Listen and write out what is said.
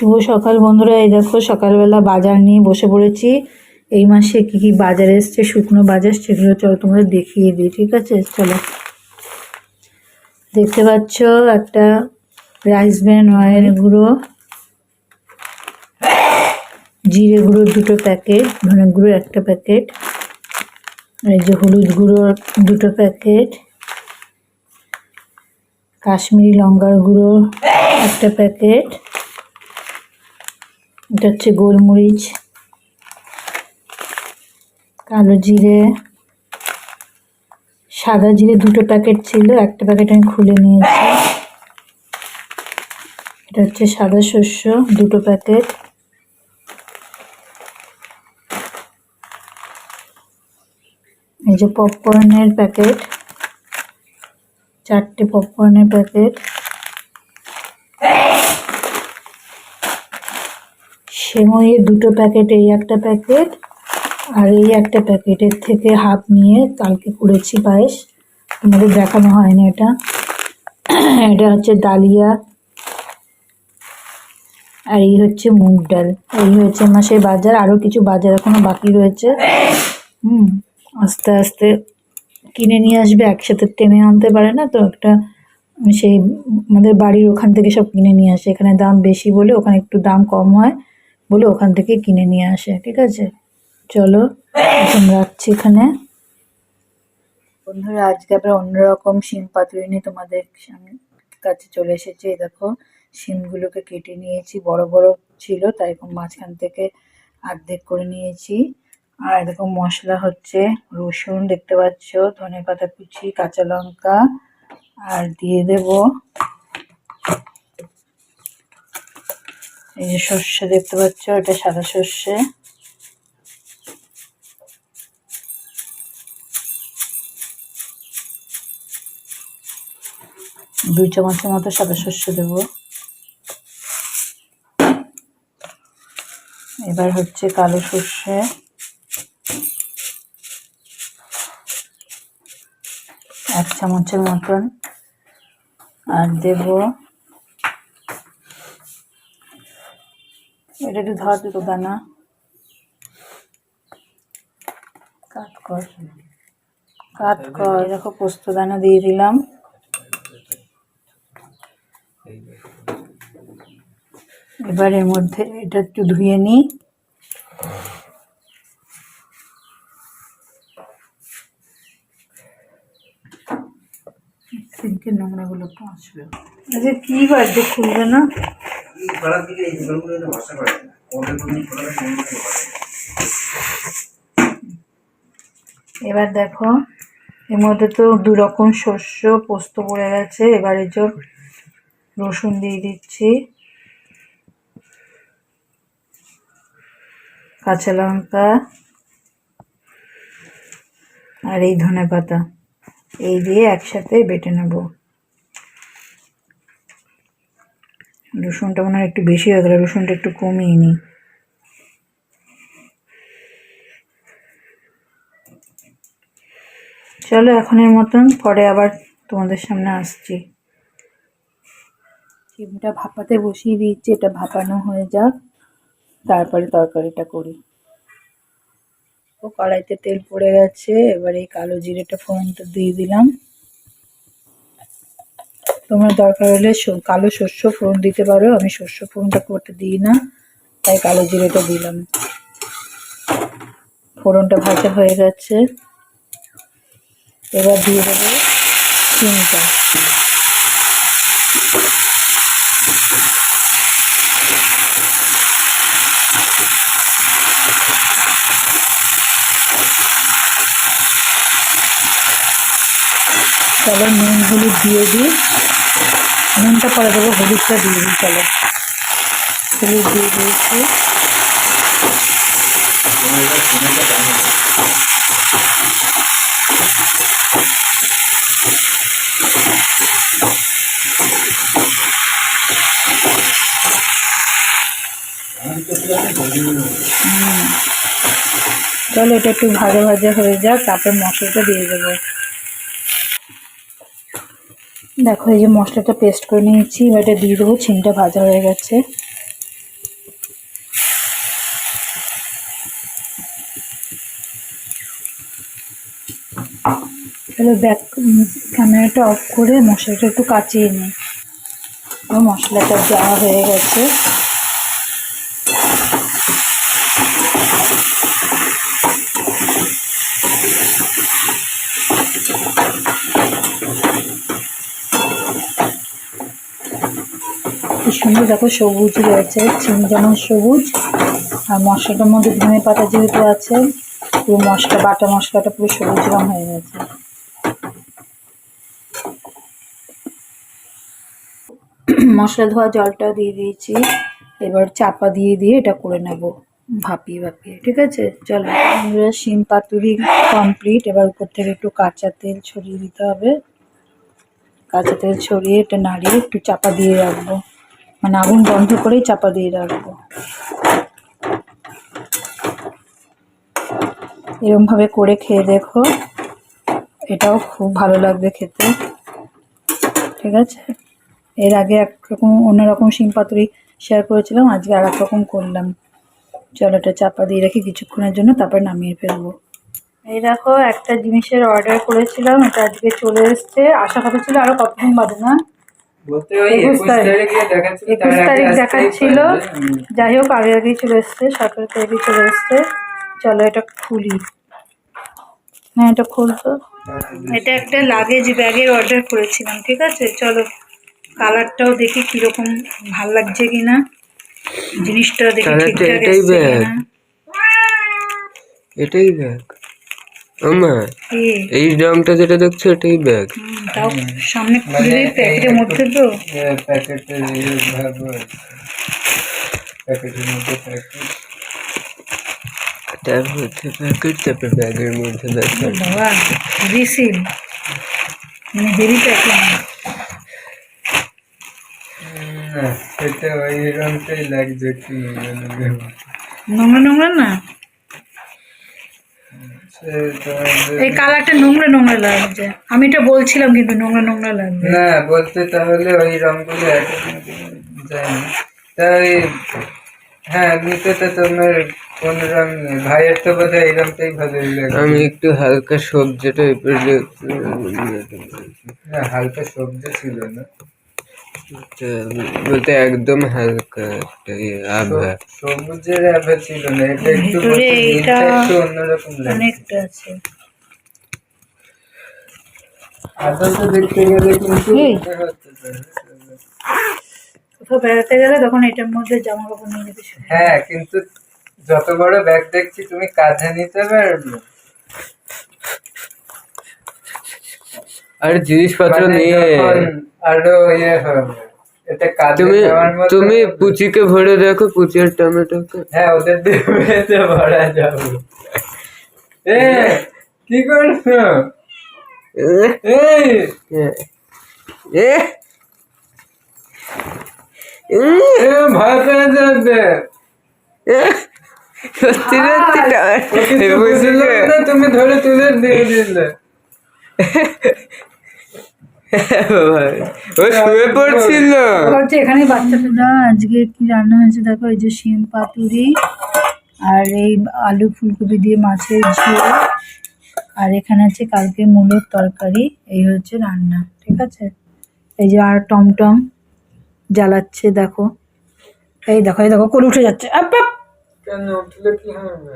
শুভ সকাল বন্ধুরা, এই দেখো সকালবেলা বাজার নিয়ে বসে পড়েছি। এই মাসে কি কি বাজার এসছে, শুকনো বাজার সেগুলো চলো তোমাদের দেখিয়ে দিই, ঠিক আছে? চলো। দেখতে পাচ্ছ একটা রাইস ব্র্যান্ড অয়েল গুঁড়ো, জিরে গুঁড়োর দুটো প্যাকেট ধনে গুঁড়োর একটা প্যাকেট এই যে হলুদ গুঁড়োর দুটো প্যাকেট কাশ্মীরি লঙ্কার গুঁড়ো একটা প্যাকেট এটা হচ্ছে গোলমরিচ, কালো জিরে, সাদা জিরে দুটো প্যাকেট ছিল, একটা প্যাকেট আমি খুলে নিয়েছি। এটা হচ্ছে সাদা শস্য, দুটো প্যাকেট। এই যে পপকর্নের প্যাকেট, চারটে পপকর্নের প্যাকেট। সেমইয়ের দুটো প্যাকেট এই একটা প্যাকেট আর এই একটা প্যাকেটের থেকে হাফ নিয়ে কালকে করেছি পায়েস। তোমাদের দেখানো হয়নি এটা। এটা হচ্ছে ডালিয়া আর এই হচ্ছে মুগ ডাল। এই হয়েছে মাসের বাজার। আরও কিছু বাজার এখনও বাকি রয়েছে। হুম, আস্তে আস্তে কিনে নিয়ে আসবে। একসাথে টেনে আনতে পারে না তো একটা সেই আমাদের বাড়ির ওখান থেকে সব কিনে নিয়ে আসে। এখানে দাম বেশি বলে ওখানে একটু দাম কম হয়। বলে ওখান থেকে কিনে নিয়ে আসে, ঠিক আছে? চলো, এখন রাখছি এখানে। বন্ধুরা, আজকে আবার অন্যরকম শিম পাতুরি নিয়ে তোমাদের সামনে কাছে চলে এসেছে। দেখো, শিমগুলোকে কেটে নিয়েছি। বড় বড় ছিল, তাই এরকম মাঝখান থেকে অর্ধেক করে নিয়েছি। আর এরকম মশলা হচ্ছে রসুন, দেখতে পাচ্ছ? ধনে পাতা কুচি, কাঁচা লঙ্কা, আর দিয়ে দেব এই যে সর্ষে দেখতে পাচ্ছ, এটা সাদা সর্ষে। দুই চামচের মতো সাদা সর্ষে দেব। এবার হচ্ছে কালো সর্ষে। এক চামচের মতন আর দেব। এটা একটু ধর দুটো দানা। কাট কর। কাট কর। দেখো পোস্ত দানা দিয়ে দিলাম। এবার এর মধ্যে এটা একটু ধুয়ে নিই সিঙ্কের নোংরাগুলো পৌঁছবে আচ্ছা কি হয় যে খুলবে না? এবার দেখো, এর মধ্যে তো দু রকম শস্য পোস্ত পড়ে গেছে, এবার এই যে রসুন দিয়ে দিচ্ছি। কাঁচা লঙ্কা আর এই ধনে পাতা, এই দিয়ে একসাথে বেটে নেব। রসুনটা মনে হয় একটু বেশি হয়ে গেল, রসুনটা একটু কমিয়ে নিই। চলো এখনের মতন, পরে আবার তোমাদের সামনে আসছি। চিমটা ভাপাতে বসিয়ে দিচ্ছি এটা ভাপানো হয়ে যাক। তারপরে তরকারিটা করি। ও কড়াইতে তেল পড়ে গেছে, এবার এই কালো জিরেটা ফোড়নটা দিয়ে দিলাম। তোমরা দরকার হলে কালো শস্য ফোড়ন দিতে পারো। আমি শস্য ফোড়নটা করতে দিই না, তাই কালো জিরেটা দিলাম। ফোড়নটা ভাজা হয়ে গেছে। এবার দিয়ে দেবো চিনিটা। চলো নুন, হলুদ দিয়ে দিই। নুনটা পরে দেবো, হলুদটা দিয়ে দিই, চলো। হলুদ দিয়ে দিয়েছি। চলো, এটা একটু ভাজা ভাজা হয়ে যাক, তারপর মশলাটা দিয়ে দেবো। দেখো, এই যে মশলাটা পেস্ট করে নিয়েছি, এবার এটা দিয়ে দেবো ছিমটা ভাজা হয়ে গেছে। তাহলে ব্যাক ক্যামেরাটা অফ করে মশলাটা একটু কাচিয়ে নিই। মশলাটা দেওয়া হয়ে গেছে। কি সুন্দর দেখো সবুজ রয়েছে, চিন যেমন সবুজ, আর মশলাটার মধ্যে ধনে পাতা যেহেতু আছে, পুরো মশলা, বাটা মশলাটা পুরো সবুজ রং হয়ে গেছে। মশলা ধোয়া জলটা দিয়ে দিয়েছি, এবার চাপা দিয়ে দিয়ে এটা করে নেব ভাপিয়ে ভাপিয়ে, ঠিক আছে? চলো শিম পাতুরি কমপ্লিট এবার উপর থেকে একটু কাঁচা তেল ছড়িয়ে দিতে হবে। কাঁচা তেল ছড়িয়ে এটা নাড়িয়ে একটু চাপা দিয়ে রাখব। মানে আগুন বন্ধ করেই চাপা দিয়ে রাখব। এরমভাবে করে খেয়ে দেখো। এটাও খুব ভালো লাগবে খেতে। ঠিক আছে? এর আগে একরকম, অন্যরকম শিম পাতুরি শেয়ার করেছিলাম, আজকে আর রকম করলাম। চলো এটা চাপা দিয়ে রাখি কিছুক্ষণের জন্য তারপর নামিয়ে ফেলব। এই দেখো, একটা জিনিসের অর্ডার করেছিলাম, এটা আজকে চলে এসছে। আশা কথা ছিল আরও কতদিন বাদে না। একুশ তারিখ। দেখাচ্ছিল একুশ তারিখ দেখাচ্ছিল। যাই হোক আগে আগেই চলে এসছে সতেরো তারিখে চলে এসছে। চলো এটা খুলি। হ্যাঁ এটা খুলতো। এটা একটা লাগেজ ব্যাগের অর্ডার করেছিলাম ঠিক আছে? চলো কালারটাও দেখি কীরকম ভালো লাগছে কিনা। জিনিসটা দেখি ঠিকঠাক এটাই এসছে কিনা। এটাই ব্যাগ আমা এই রংটা যেটা দেখছ এটাই ব্যাগ হুম, তাও সামনে মানে খুলে প্যাকেটের মধ্যে তো। এ, প্যাকেটের ভাগ আছে। প্যাকেটের মধ্যে প্যাকেট তার মধ্যে প্যাকেট তারপর ব্যাগের মধ্যে বাবা রিসিল মানে হেভি প্যাকিং না সেটা ওই রকমটাই লাগছে একটু নোংরা নোংরা না? এই কালারটা নোংরা নোংরা লাগছে। আমি এটা বলছিলাম কিন্তু নোংরা নোংরা লাগবে না বলতে তাহলে ওই রঙগুলো যায় না তাই হ্যাঁ এমনিতে তো তোমার কোন রং নেই। ভাইয়ের তো বোধ হয় এই রঙটাই ভালো লাগে আমি একটু হালকা সবজি টাইপের না হালকা সবজি ছিল না। বলতে একদম হালকা একটা ইয়ে সবুজের ছিল না এটা একটু এটা অন্যরকম লাগে অনেকটা আছে। আদা দেখতে গেলে কিন্তু এই। এটা হতে পারে। কোথাও বেড়াতে গেলে তখন এটার মধ্যে জামা কাপড় নিয়ে হ্যাঁ কিন্তু যত বড় ব্যাগ দেখছি তুমি কাঁধে নিতে পারবে। আর জিনিসপত্র মানে নিয়ে। আরও ইয়ে হবে। এটা কাঁধে তুমি তুমি। পুচিকে ভরে দেখো পুচি আর টমেটোকে। হ্যাঁ ওদের দিয়ে ভরা যাবে। এ কি করছ? এই এ ভয় যাবে। সত্যি তুমি ধরে তুলে দিয়ে দিলে। ও শুয়ে পড়ছিল। ভাবছি এখানে বাচ্চাটা আজকে কি রান্না হয়েছে দেখো এই যে শিম পাতুরি আর এই আলু ফুলকপি দিয়ে মাছের ঝোল। আর এখানে আছে কালকে মূলোর তরকারি এই হচ্ছে রান্না ঠিক আছে? এই যে আর টমটম জ্বালাচ্ছে দেখো। এই দেখো এই দেখো কোলে উঠে যাচ্ছে। কেন উঠলে কি হবে?